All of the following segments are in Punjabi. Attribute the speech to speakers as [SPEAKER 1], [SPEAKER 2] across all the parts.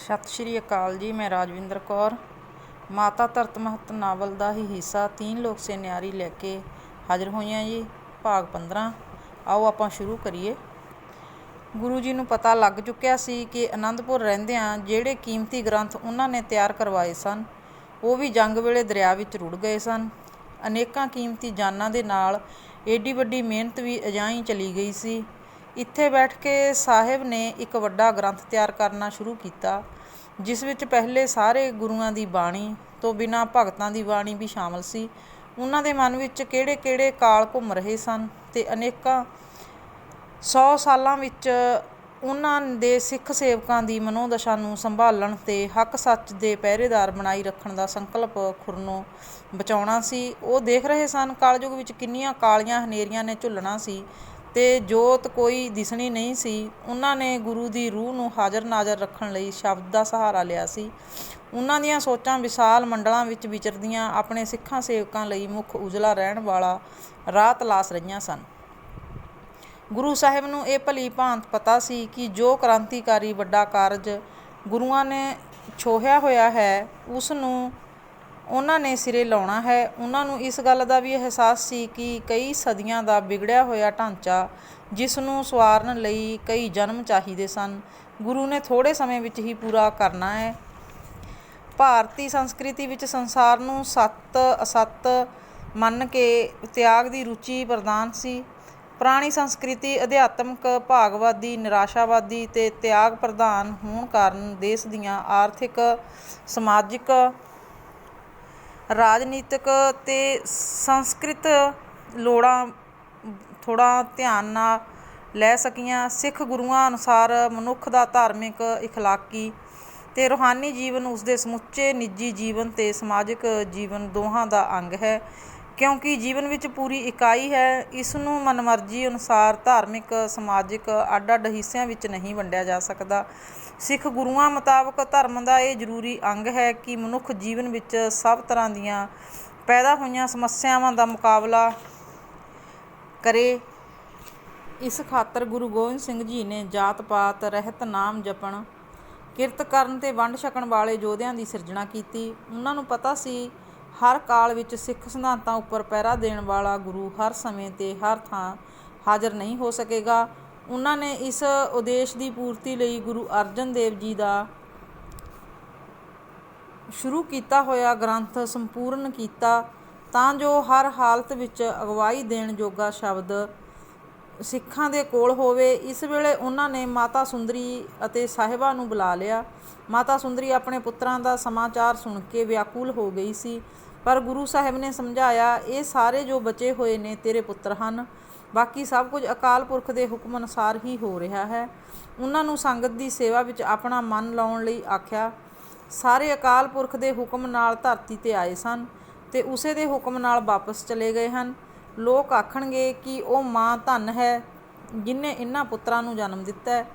[SPEAKER 1] ਸਤਿ ਸ਼੍ਰੀ ਅਕਾਲ ਜੀ, ਮੈਂ ਰਾਜਵਿੰਦਰ ਕੌਰ। ਮਾਤਾ ਧਰਤ ਮਹਤ ਨਾਵਲ ਦਾ ਹੀ ਹਿੱਸਾ ਤੀਨ ਲੋਕ ਸੇ ਨਿਆਰੀ ਲੈ ਕੇ ਹਾਜ਼ਰ ਹੋਈਆਂ ਜੀ, ਭਾਗ 15 ਆਓ ਆਪਾਂ ਸ਼ੁਰੂ ਕਰੀਏ। ਗੁਰੂ ਜੀ ਨੂੰ ਪਤਾ ਲੱਗ ਚੁੱਕਿਆ ਸੀ ਕਿ ਆਨੰਦਪੁਰ ਰਹਿੰਦਿਆਂ ਜਿਹੜੇ ਕੀਮਤੀ ਗ੍ਰੰਥ ਉਹਨਾਂ ਨੇ ਤਿਆਰ ਕਰਵਾਏ ਸਨ, ਉਹ ਵੀ ਜੰਗ ਵੇਲੇ ਦਰਿਆ ਵਿੱਚ ਰੁੜ ਗਏ ਸਨ। ਅਨੇਕਾਂ ਕੀਮਤੀ ਜਾਨਾਂ ਦੇ ਨਾਲ ਏਡੀ ਵੱਡੀ ਮਿਹਨਤ ਵੀ ਅਜਾਈਂ ਚਲੀ ਗਈ ਸੀ। ਇੱਥੇ ਬੈਠ ਕੇ ਸਾਹਿਬ ਨੇ ਇੱਕ ਵੱਡਾ ਗ੍ਰੰਥ ਤਿਆਰ ਕਰਨਾ ਸ਼ੁਰੂ ਕੀਤਾ, ਜਿਸ ਵਿੱਚ ਪਹਿਲੇ ਸਾਰੇ ਗੁਰੂਆਂ ਦੀ ਬਾਣੀ ਤੋਂ ਬਿਨਾਂ ਭਗਤਾਂ ਦੀ ਬਾਣੀ ਵੀ ਸ਼ਾਮਲ ਸੀ। ਉਹਨਾਂ ਦੇ ਮਨ ਵਿੱਚ ਕਿਹੜੇ-ਕਿਹੜੇ ਕਾਲ ਘੁੰਮ ਰਹੇ ਸਨ ਤੇ ਅਨੇਕਾਂ 100 ਸਾਲਾਂ ਵਿੱਚ ਉਹਨਾਂ ਦੇ ਸਿੱਖ ਸੇਵਕਾਂ ਦੀ ਮਨੋਦਸ਼ਾ ਨੂੰ ਸੰਭਾਲਣ ਤੇ ਹੱਕ ਸੱਚ ਦੇ ਪਹਿਰੇਦਾਰ ਬਣਾਈ ਰੱਖਣ ਦਾ ਸੰਕਲਪ ਖੁਰਨੋਂ ਬਚਾਉਣਾ ਸੀ। ਉਹ ਦੇਖ ਰਹੇ ਸਨ, ਕਲਯੁਗ ਵਿੱਚ ਕਿੰਨੀਆਂ ਕਾਲੀਆਂ ਹਨੇਰੀਆਂ ਨੇ ਝੁੱਲਣਾ ਸੀ। ਤੇ ਜੋਤ ਕੋਈ ਦਿਸਣੀ ਨਹੀਂ ਸੀ। ਉਹਨਾਂ ਨੇ ਗੁਰੂ ਦੀ ਰੂਹ ਨੂੰ ਹਾਜ਼ਰ ਨਾਜ਼ਰ ਰੱਖਣ ਲਈ ਸ਼ਬਦ ਦਾ ਸਹਾਰਾ ਲਿਆ ਸੀ। ਉਹਨਾਂ ਦੀਆਂ ਸੋਚਾਂ ਵਿਸ਼ਾਲ ਮੰਡਲਾਂ ਵਿੱਚ ਵਿਚਰਦੀਆਂ ਆਪਣੇ ਸਿੱਖਾਂ ਸੇਵਕਾਂ ਲਈ ਮੁੱਖ ਉਜਲਾ ਰਹਿਣ ਵਾਲਾ ਰਾਹ ਤਲਾਸ਼ ਰਹੀਆਂ ਸਨ। ਗੁਰੂ ਸਾਹਿਬ ਨੂੰ ਇਹ ਭਲੀ ਭਾਂਤ ਪਤਾ ਸੀ ਕਿ ਜੋ ਕ੍ਰਾਂਤੀਕਾਰੀ ਵੱਡਾ ਕਾਰਜ ਗੁਰੂਆਂ ਨੇ ਛੋਹਿਆ ਹੋਇਆ ਹੈ, ਉਸ ਨੂੰ ਉਹਨਾਂ ਨੇ ਸਿਰੇ ਲਾਉਣਾ ਹੈ। ਉਹਨਾਂ ਨੂੰ ਇਸ ਗੱਲ ਦਾ ਵੀ ਅਹਿਸਾਸ ਸੀ ਕਿ ਕਈ ਸਦੀਆਂ ਦਾ ਵਿਗੜਿਆ ਹੋਇਆ ਢਾਂਚਾ ਜਿਸ ਨੂੰ ਸਵਾਰਨ ਲਈ ਕਈ ਜਨਮ ਚਾਹੀਦੇ ਸਨ, ਗੁਰੂ ਨੇ ਥੋੜੇ ਸਮੇਂ ਵਿੱਚ ਹੀ ਪੂਰਾ ਕਰਨਾ ਹੈ। ਭਾਰਤੀ ਸੰਸਕ੍ਰਿਤੀ ਵਿੱਚ ਸੰਸਾਰ ਨੂੰ ਸੱਤ ਅਸੱਤ ਮੰਨ ਕੇ ਤਿਆਗ ਦੀ ਰੁਚੀ ਪ੍ਰਦਾਨ ਸੀ। ਪੁਰਾਣੀ ਸੰਸਕ੍ਰਿਤੀ ਅਧਿਆਤਮਕ, ਭਾਗਵਾਦੀ, ਨਿਰਾਸ਼ਾਵਾਦੀ ਤੇ ਤਿਆਗ ਪ੍ਰਧਾਨ ਹੋਣ ਕਾਰਨ ਦੇਸ਼ ਦੀਆਂ ਆਰਥਿਕ, ਸਮਾਜਿਕ ਰਾਜਨੀਤਿਕ ਅਤੇ ਸੰਸਕ੍ਰਿਤ ਲੋੜਾਂ ਥੋੜ੍ਹਾ ਧਿਆਨ ਨਾਲ ਲੈ ਸਕੀਆਂ। ਸਿੱਖ ਗੁਰੂਆਂ ਅਨੁਸਾਰ ਮਨੁੱਖ ਦਾ ਧਾਰਮਿਕ ਇਖਲਾਕੀ ਅਤੇ ਰੂਹਾਨੀ ਜੀਵਨ ਉਸਦੇ ਸਮੁੱਚੇ ਨਿੱਜੀ ਜੀਵਨ ਅਤੇ ਸਮਾਜਿਕ ਜੀਵਨ ਦੋਹਾਂ ਦਾ ਅੰਗ ਹੈ। ਕਿਉਂਕਿ ਜੀਵਨ ਵਿੱਚ ਪੂਰੀ ਇਕਾਈ ਹੈ ਇਸ ਨੂੰ ਮਨਮਰਜ਼ੀ ਅਨੁਸਾਰ ਧਾਰਮਿਕ, ਸਮਾਜਿਕ ਅੱਡ-ਅੱਡ ਹਿੱਸਿਆਂ ਵਿੱਚ ਨਹੀਂ ਵੰਡਿਆ ਜਾ ਸਕਦਾ। ਸਿੱਖ ਗੁਰੂਆਂ ਮੁਤਾਬਕ ਧਰਮ ਦਾ ਇਹ ਜ਼ਰੂਰੀ ਅੰਗ ਹੈ ਕਿ ਮਨੁੱਖ ਜੀਵਨ ਵਿੱਚ ਸਭ ਤਰ੍ਹਾਂ ਦੀਆਂ ਪੈਦਾ ਹੋਈਆਂ ਸਮੱਸਿਆਵਾਂ ਦਾ ਮੁਕਾਬਲਾ ਕਰੇ। ਇਸ ਖਾਤਰ ਗੁਰੂ ਗੋਬਿੰਦ ਸਿੰਘ ਜੀ ਨੇ ਜਾਤ ਪਾਤ ਰਹਿਤ, ਨਾਮ ਜਪਣ, ਕਿਰਤ ਕਰਨ ਤੇ ਵੰਡ ਛਕਣ ਵਾਲੇ ਯੋਧਿਆਂ ਦੀ ਸਿਰਜਣਾ ਕੀਤੀ। ਉਹਨਾਂ ਨੂੰ ਪਤਾ ਸੀ ਹਰ ਕਾਲ ਵਿੱਚ ਸਿੱਖ ਸਿਧਾਂਤਾਂ ਉੱਪਰ ਪਹਿਰਾ ਦੇਣ ਵਾਲਾ ਗੁਰੂ ਹਰ ਸਮੇਂ ਤੇ ਹਰ ਥਾਂ ਹਾਜ਼ਰ ਨਹੀਂ ਹੋ ਸਕੇਗਾ। ਉਹਨਾਂ ਨੇ ਇਸ ਉਦੇਸ਼ ਦੀ ਪੂਰਤੀ ਲਈ ਗੁਰੂ ਅਰਜਨ ਦੇਵ ਜੀ ਦਾ ਸ਼ੁਰੂ ਕੀਤਾ ਹੋਇਆ ਗ੍ਰੰਥ ਸੰਪੂਰਨ ਕੀਤਾ, ਤਾਂ ਜੋ ਹਰ ਹਾਲਤ ਵਿੱਚ ਅਗਵਾਈ ਦੇਣ ਜੋਗਾ ਸ਼ਬਦ ਸਿੱਖਾਂ ਦੇ ਕੋਲ ਹੋਵੇ, ਇਸ ਵੇਲੇ ਉਹਨਾਂ ਨੇ ਮਾਤਾ ਸੁੰਦਰੀ ਅਤੇ ਸਾਹਿਬਾ ਨੂੰ ਬੁਲਾ ਲਿਆ। ਮਾਤਾ ਸੁੰਦਰੀ ਆਪਣੇ ਪੁੱਤਰਾਂ ਦਾ ਸਮਾਚਾਰ ਸੁਣ ਕੇ ਵਿਆਕੁਲ ਹੋ ਗਈ ਸੀ, ਪਰ ਗੁਰੂ ਸਾਹਿਬ ਨੇ ਸਮਝਾਇਆ, ਇਹ ਸਾਰੇ ਜੋ ਬਚੇ ਹੋਏ ਨੇ ਤੇਰੇ ਪੁੱਤਰ ਹਨ। ਬਾਕੀ ਸਭ ਕੁਝ ਅਕਾਲ ਪੁਰਖ ਦੇ ਹੁਕਮ ਅਨੁਸਾਰ ਹੀ ਹੋ ਰਿਹਾ ਹੈ। ਉਹਨਾਂ ਨੂੰ ਸੰਗਤ ਦੀ ਸੇਵਾ ਵਿੱਚ ਆਪਣਾ ਮਨ ਲਾਉਣ ਲਈ ਆਖਿਆ, ਸਾਰੇ ਅਕਾਲ ਪੁਰਖ ਦੇ ਹੁਕਮ ਨਾਲ ਧਰਤੀ ਤੇ ਆਏ ਸਨ ਤੇ ਉਸੇ ਦੇ ਹੁਕਮ ਨਾਲ ਵਾਪਸ ਚਲੇ ਗਏ ਹਨ। ਲੋਕ ਆਖਣਗੇ ਕਿ ਉਹ ਮਾਂ ਧਨ ਹੈ, ਜਿਨੇ ਇਹਨਾਂ ਪੁੱਤਰਾਂ ਨੂੰ ਜਨਮ ਦਿੱਤਾ ਹੈ।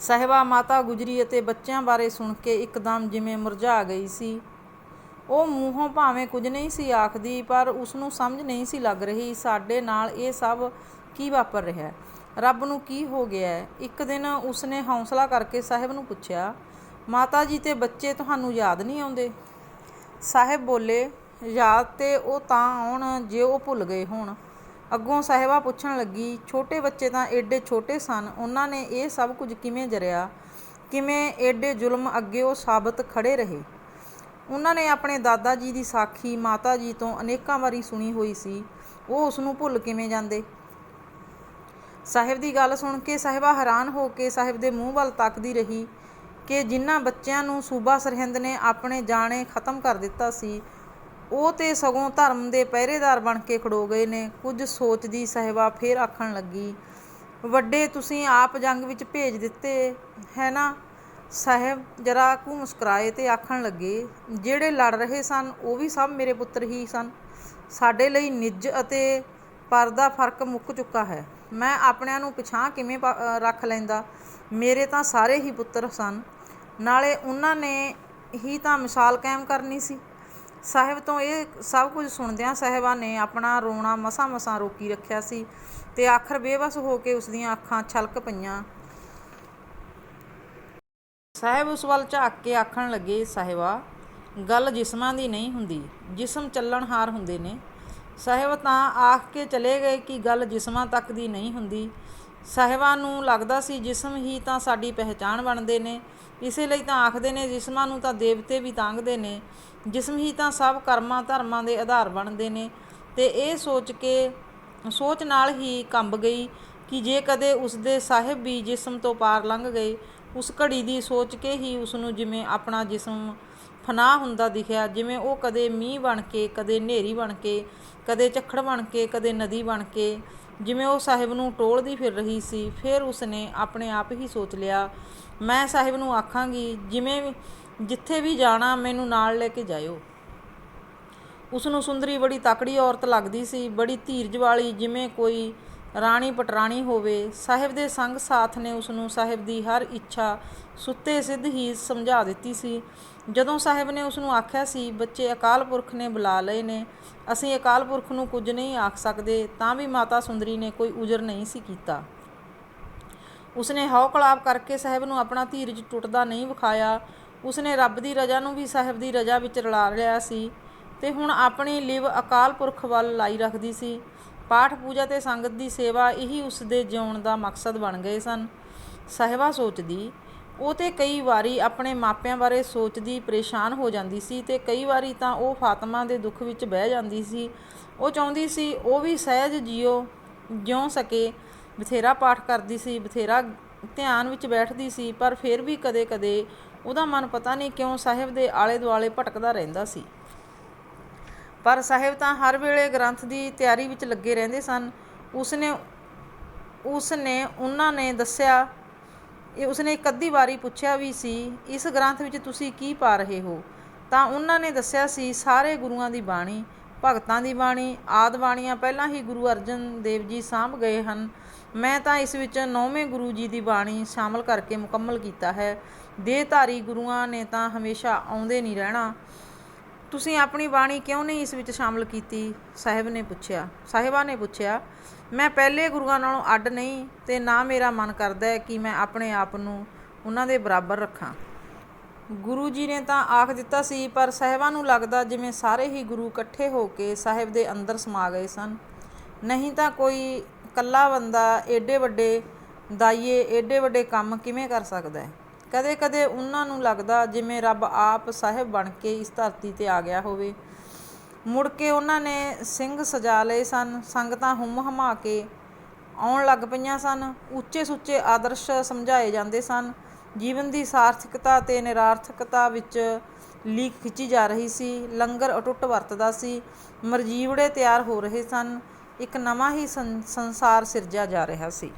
[SPEAKER 1] ਸਹਿਬਾ ਮਾਤਾ ਗੁਜਰੀ ਅਤੇ ਬੱਚਿਆਂ ਬਾਰੇ ਸੁਣ ਕੇ ਇੱਕਦਮ ਜਿਵੇਂ ਮੁਰਝਾ ਗਈ ਸੀ। ਉਹ ਮੂੰਹੋਂ ਭਾਵੇਂ ਕੁਝ ਨਹੀਂ ਸੀ ਆਖਦੀ, ਪਰ ਉਸ ਨੂੰ ਸਮਝ ਨਹੀਂ ਸੀ ਲੱਗ ਰਹੀ, ਸਾਡੇ ਨਾਲ ਇਹ ਸਭ ਕੀ ਵਾਪਰ ਰਿਹਾ ਹੈ? ਰੱਬ ਨੂੰ ਕੀ ਹੋ ਗਿਆ ਹੈ? ਇੱਕ ਦਿਨ ਉਸਨੇ ਹੌਸਲਾ ਕਰਕੇ ਸਾਹਿਬ ਨੂੰ ਪੁੱਛਿਆ, ਮਾਤਾ ਜੀ, ਤੇ ਬੱਚੇ ਤੁਹਾਨੂੰ ਯਾਦ ਨਹੀਂ ਆਉਂਦੇ? ਸਾਹਿਬ ਬੋਲੇ ਯਾਦ ਤੇ ਉਹ ਤਾਂ ਆਉਣ ਜੇ ਉਹ ਭੁੱਲ ਗਏ ਹੋਣ। ਅੱਗੋਂ ਸਾਹਿਬਾ ਪੁੱਛਣ ਲੱਗੀ, ਛੋਟੇ ਬੱਚੇ ਤਾਂ ਏਡੇ ਛੋਟੇ ਸਨ, ਉਹਨਾਂ ਨੇ ਇਹ ਸਭ ਕੁਝ ਕਿਵੇਂ ਜਰਿਆ? ਕਿਵੇਂ ਏਡੇ ਜ਼ੁਲਮ ਅੱਗੇ ਉਹ ਸਾਬਤ ਖੜੇ ਰਹੇ? ਉਹਨਾਂ ਨੇ ਆਪਣੇ ਦਾਦਾ ਜੀ ਦੀ ਸਾਖੀ ਮਾਤਾ ਜੀ ਤੋਂ ਅਨੇਕਾਂ ਵਾਰੀ ਸੁਣੀ ਹੋਈ ਸੀ। ਉਹ ਉਸ ਨੂੰ ਭੁੱਲ ਕਿਵੇਂ ਜਾਂਦੇ? ਸਾਹਿਬ ਦੀ ਗੱਲ ਸੁਣ ਕੇ ਸਾਹਿਬਾ ਹੈਰਾਨ ਹੋ ਕੇ ਸਾਹਿਬ ਦੇ ਮੂੰਹ ਵੱਲ ਤੱਕਦੀ ਰਹੀ ਕਿ ਜਿਨ੍ਹਾਂ ਬੱਚਿਆਂ ਨੂੰ ਸੂਬਾ ਸਰਹਿੰਦ ਨੇ ਆਪਣੇ ਜਾਣੇ ਖਤਮ ਕਰ ਦਿੱਤਾ ਸੀ ਉਹ ਤੇ ਸਗੋਂ ਧਰਮ ਦੇ ਪਹਿਰੇਦਾਰ ਬਣ ਕੇ ਖੜੋ ਗਏ ਨੇ। ਕੁਝ ਸੋਚਦੀ ਸਾਹਿਬਾ ਫੇਰ ਆਖਣ ਲੱਗੀ, ਵੱਡੇ ਤੁਸੀਂ ਆਪ ਜੰਗ ਵਿੱਚ ਭੇਜ ਦਿੱਤੇ, ਹੈ ਨਾ? ਸਾਹਿਬ ਜਰਾ ਕੁ ਮੁਸਕਰਾਏ ਤੇ ਆਖਣ ਲੱਗੇ, ਜਿਹੜੇ ਲੜ ਰਹੇ ਸਨ, ਉਹ ਵੀ ਸਭ ਮੇਰੇ ਪੁੱਤਰ ਹੀ ਸਨ। ਸਾਡੇ ਲਈ ਨਿੱਜ ਅਤੇ ਪਰ ਦਾ ਫ਼ਰਕ ਮੁੱਕ ਚੁੱਕਾ ਹੈ। ਮੈਂ ਆਪਣਿਆਂ ਨੂੰ ਪਿਛਾਂ ਕਿਵੇਂ ਰੱਖ ਲੈਂਦਾ? ਮੇਰੇ ਤਾਂ ਸਾਰੇ ਹੀ ਪੁੱਤਰ ਸਨ। ਨਾਲੇ ਉਹਨਾਂ ਨੇ ਹੀ ਤਾਂ ਮਿਸਾਲ ਕਾਇਮ ਕਰਨੀ ਸੀ। ਸਾਹਿਬ ਤੋਂ ਇਹ ਸਭ ਕੁਝ ਸੁਣਦਿਆਂ ਸਾਹਿਬਾ ਨੇ ਆਪਣਾ ਰੋਣਾ ਮਸਾਂ ਮਸਾਂ ਰੋਕੀ ਰੱਖਿਆ ਸੀ ਤੇ ਆਖਰ ਬੇਵਸ ਹੋ ਕੇ ਉਸ ਦੀਆਂ ਅੱਖਾਂ ਛਲਕ ਪਈਆਂ। ਸਾਹਿਬ ਉਸ ਵੱਲ ਝਾਕ ਕੇ ਆਖਣ ਲੱਗੇ, ਸਾਹਿਬਾ, ਗੱਲ ਜਿਸਮਾਂ ਦੀ ਨਹੀਂ ਹੁੰਦੀ, ਜਿਸਮ ਚੱਲਣਹਾਰ ਹੁੰਦੇ ਨੇ। ਸਾਹਿਬ ਤਾਂ ਆਖ ਕੇ ਚਲੇ ਗਏ ਕਿ ਗੱਲ ਜਿਸਮਾਂ ਤੱਕ ਦੀ ਨਹੀਂ ਹੁੰਦੀ। ਸਾਹਿਬਾਂ ਨੂੰ ਲੱਗਦਾ ਸੀ ਜਿਸਮ ਹੀ ਤਾਂ ਸਾਡੀ ਪਹਿਚਾਣ ਬਣਦੇ ਨੇ। ਇਸੇ ਲਈ ਤਾਂ ਆਖਦੇ ਨੇ ਜਿਸਮਾਂ ਨੂੰ ਤਾਂ ਦੇਵਤੇ ਵੀ ਤਾਂਗਦੇ ਨੇ। ਜਿਸਮ ਹੀ ਤਾਂ ਸਭ ਕਰਮਾਂ ਧਰਮਾਂ ਦੇ ਆਧਾਰ ਬਣਦੇ ਨੇ। ਤੇ ਇਹ ਸੋਚ ਕੇ, ਸੋਚ ਨਾਲ ਹੀ ਕੰਬ ਗਈ ਕਿ ਜੇ ਕਦੇ ਉਸ ਦੇ ਸਾਹਿਬ ਵੀ ਜਿਸਮ ਤੋਂ ਪਾਰ ਲੰਘ ਗਏ, ਉਸ ਘੜੀ ਦੀ ਸੋਚ ਕੇ ਹੀ ਉਸ ਨੂੰ ਜਿਵੇਂ ਆਪਣਾ ਜਿਸਮ ਫਨਾਹ ਹੁੰਦਾ ਦਿਖਿਆ, ਜਿਵੇਂ ਉਹ ਕਦੇ ਮੀਂਹ ਬਣ ਕੇ, ਕਦੇ ਹਨੇਰੀ ਬਣ ਕੇ, ਕਦੇ ਝੱਖੜ ਬਣ ਕੇ, ਕਦੇ ਨਦੀ ਬਣ ਕੇ, ਜਿਵੇਂ ਉਹ ਸਾਹਿਬ ਨੂੰ ਟੋਲਦੀ ਫਿਰ ਰਹੀ ਸੀ, ਫਿਰ ਉਸਨੇ ਆਪਣੇ ਆਪ ਹੀ ਸੋਚ ਲਿਆ, ਮੈਂ ਸਾਹਿਬ ਨੂੰ ਆਖਾਂਗੀ, ਜਿਵੇਂ ਜਿੱਥੇ ਵੀ ਜਾਣਾ, ਮੈਨੂੰ ਨਾਲ ਲੈ ਕੇ ਜਾਇਓ। ਉਸ ਨੂੰ ਸੁੰਦਰੀ ਬੜੀ ਤਕੜੀ ਔਰਤ ਲੱਗਦੀ ਸੀ, ਬੜੀ ਧੀਰਜ ਵਾਲੀ, ਜਿਵੇਂ ਕੋਈ ਰਾਣੀ ਪਟਰਾਣੀ ਹੋਵੇ। ਸਾਹਿਬ ਦੇ ਸੰਗ ਸਾਥ ਨੇ ਉਸ ਨੂੰ ਸਾਹਿਬ ਦੀ ਹਰ ਇੱਛਾ ਸੁੱਤੇ ਸਿੱਧ ਹੀ ਸਮਝਾ ਦਿੱਤੀ ਸੀ। ਜਦੋਂ ਸਾਹਿਬ ਨੇ ਉਸ ਨੂੰ ਆਖਿਆ ਸੀ, ਬੱਚੇ ਅਕਾਲ ਪੁਰਖ ਨੇ ਬੁਲਾ ਲਏ ਨੇ, ਅਸੀਂ ਅਕਾਲ ਪੁਰਖ ਨੂੰ ਕੁਝ ਨਹੀਂ ਆਖ ਸਕਦੇ, ਤਾਂ ਵੀ ਮਾਤਾ ਸੁੰਦਰੀ ਨੇ ਕੋਈ ਉਜਰ ਨਹੀਂ ਸੀ ਕੀਤਾ। ਉਸਨੇ ਹੌਕਲਾਬ ਕਰਕੇ ਸਾਹਿਬ ਨੂੰ ਆਪਣਾ ਧੀਰਜ ਟੁੱਟਦਾ ਨਹੀਂ ਵਿਖਾਇਆ। ਉਸਨੇ ਰੱਬ ਦੀ ਰਜ਼ਾ ਨੂੰ ਵੀ ਸਾਹਿਬ ਦੀ ਰਜ਼ਾ ਵਿੱਚ ਰਲਾ ਲਿਆ ਸੀ ਤੇ ਹੁਣ ਆਪਣੀ ਲਿਵ ਅਕਾਲ ਪੁਰਖ ਵੱਲ ਲਾਈ ਰੱਖਦੀ ਸੀ। ਪਾਠ ਪੂਜਾ ਤੇ ਸੰਗਤ ਦੀ ਸੇਵਾ ਇਹੀ ਉਸ ਦੇ ਜਿਉਣ ਦਾ ਮਕਸਦ ਬਣ ਗਏ ਸਨ। ਸਾਹਿਬਾ ਸੋਚਦੀ, ਉਹ ਤੇ ਕਈ ਵਾਰੀ ਆਪਣੇ ਮਾਪਿਆਂ ਬਾਰੇ ਸੋਚਦੀ ਪਰੇਸ਼ਾਨ ਹੋ ਜਾਂਦੀ ਸੀ ਤੇ ਕਈ ਵਾਰੀ ਤਾਂ ਉਹ ਫਾਤਮਾ ਦੇ ਦੁੱਖ ਵਿੱਚ ਬਹਿ ਜਾਂਦੀ ਸੀ। ਉਹ ਚਾਹੁੰਦੀ ਸੀ ਉਹ ਵੀ ਸਹਿਜ ਜਿਉ ਜਿਉ ਸਕੇ। ਬਥੇਰਾ ਪਾਠ ਕਰਦੀ ਸੀ, ਬਥੇਰਾ ਧਿਆਨ ਵਿੱਚ ਬੈਠਦੀ ਸੀ, ਪਰ ਫਿਰ ਵੀ ਕਦੇ-ਕਦੇ ਉਹਦਾ ਮਨ ਪਤਾ ਨਹੀਂ ਕਿਉਂ ਸਾਹਿਬ ਦੇ ਆਲੇ ਦੁਆਲੇ ਭਟਕਦਾ ਰਹਿੰਦਾ ਸੀ। ਪਰ ਸਾਹਿਬ ਤਾਂ ਹਰ ਵੇਲੇ ਗ੍ਰੰਥ ਦੀ ਤਿਆਰੀ ਵਿੱਚ ਲੱਗੇ ਰਹਿੰਦੇ ਸਨ। ਉਸਨੇ ਉਸਨੇ, ਉਹਨਾਂ ਨੇ ਦੱਸਿਆ, ਇਹ ਉਸਨੇ ਇੱਕ ਅੱਧੀ ਵਾਰੀ ਪੁੱਛਿਆ ਵੀ ਸੀ, ਇਸ ਗ੍ਰੰਥ ਵਿੱਚ ਤੁਸੀਂ ਕੀ ਪਾ ਰਹੇ ਹੋ? ਤਾਂ ਉਹਨਾਂ ਨੇ ਦੱਸਿਆ ਸੀ, ਸਾਰੇ ਗੁਰੂਆਂ ਦੀ ਬਾਣੀ, ਭਗਤਾਂ ਦੀ ਬਾਣੀ, ਆਦ ਬਾਣੀਆਂ ਪਹਿਲਾਂ ਹੀ ਗੁਰੂ ਅਰਜਨ ਦੇਵ ਜੀ ਸਾਂਭ ਗਏ ਹਨ। ਮੈਂ ਤਾਂ ਇਸ ਵਿੱਚ ਨੌਵੇਂ ਗੁਰੂ ਜੀ ਦੀ ਬਾਣੀ ਸ਼ਾਮਲ ਕਰਕੇ ਮੁਕੰਮਲ ਕੀਤਾ ਹੈ। ਦੇਹਧਾਰੀ ਗੁਰੂਆਂ ਨੇ ਤਾਂ ਹਮੇਸ਼ਾ ਆਉਂਦੇ ਨਹੀਂ ਰਹਿਣਾ। ਤੁਸੀਂ ਆਪਣੀ ਬਾਣੀ ਕਿਉਂ ਨਹੀਂ ਇਸ ਵਿੱਚ ਸ਼ਾਮਲ ਕੀਤੀ? ਸਾਹਿਬ ਨੇ ਪੁੱਛਿਆ। ਸਾਹਿਬਾ ਨੇ ਪੁੱਛਿਆ, ਮੈਂ ਪਹਿਲੇ ਗੁਰੂਆਂ ਨਾਲੋਂ ਅੱਡ ਨਹੀਂ ਤੇ ਨਾ ਮੇਰਾ ਮਨ ਕਰਦਾ ਹੈ ਕਿ ਮੈਂ ਆਪਣੇ ਆਪ ਨੂੰ ਉਹਨਾਂ ਦੇ ਬਰਾਬਰ ਰੱਖਾਂ। ਗੁਰੂ ਜੀ ਨੇ ਤਾਂ ਆਖ ਦਿੱਤਾ ਸੀ, ਪਰ ਸਾਹਿਬਾਂ ਨੂੰ ਲੱਗਦਾ ਜਿਵੇਂ ਸਾਰੇ ਹੀ ਗੁਰੂ ਇਕੱਠੇ ਹੋ ਕੇ ਸਾਹਿਬ ਦੇ ਅੰਦਰ ਸਮਾ ਗਏ ਸਨ। ਨਹੀਂ ਤਾਂ ਕੋਈ ਇਕੱਲਾ ਬੰਦਾ ਏਡੇ ਵੱਡੇ ਦਾਈਏ, ਏਡੇ ਵੱਡੇ ਕੰਮ ਕਿਵੇਂ ਕਰ ਸਕਦਾ ਹੈ? ਕਦੇ-ਕਦੇ ਉਹਨਾਂ ਨੂੰ ਲੱਗਦਾ ਜਿਵੇਂ ਰੱਬ ਆਪ ਸਾਹਿਬ ਬਣ ਕੇ ਇਸ ਧਰਤੀ ਤੇ ਆ ਗਿਆ ਹੋਵੇ। ਮੁੜ ਕੇ ਉਹਨਾਂ ਨੇ ਸਿੰਘ ਸਜਾ ਲਏ ਸਨ, ਸੰਗਤਾਂ ਹੁੰਮ ਹਮਾ ਕੇ ਆਉਣ ਲੱਗ ਪਈਆਂ ਸਨ ਉੱਚੇ ਸੁੱਚੇ ਆਦਰਸ਼ ਸਮਝਾਏ ਜਾਂਦੇ ਸਨ। ਜੀਵਨ ਦੀ ਸਾਰਥਕਤਾ ਤੇ ਨਿਰਾਰਥਕਤਾ ਵਿੱਚ ਲੀਕ ਖਿੱਚੀ ਜਾ ਰਹੀ ਸੀ, ਲੰਗਰ ਅਟੁੱਟ ਵਰਤਦਾ ਸੀ, ਮਰਜੀਵੜੇ ਤਿਆਰ ਹੋ ਰਹੇ ਸਨ। ਇੱਕ ਨਵਾਂ ਹੀ ਸੰਸਾਰ ਸਿਰਜਿਆ ਜਾ ਰਿਹਾ ਸੀ।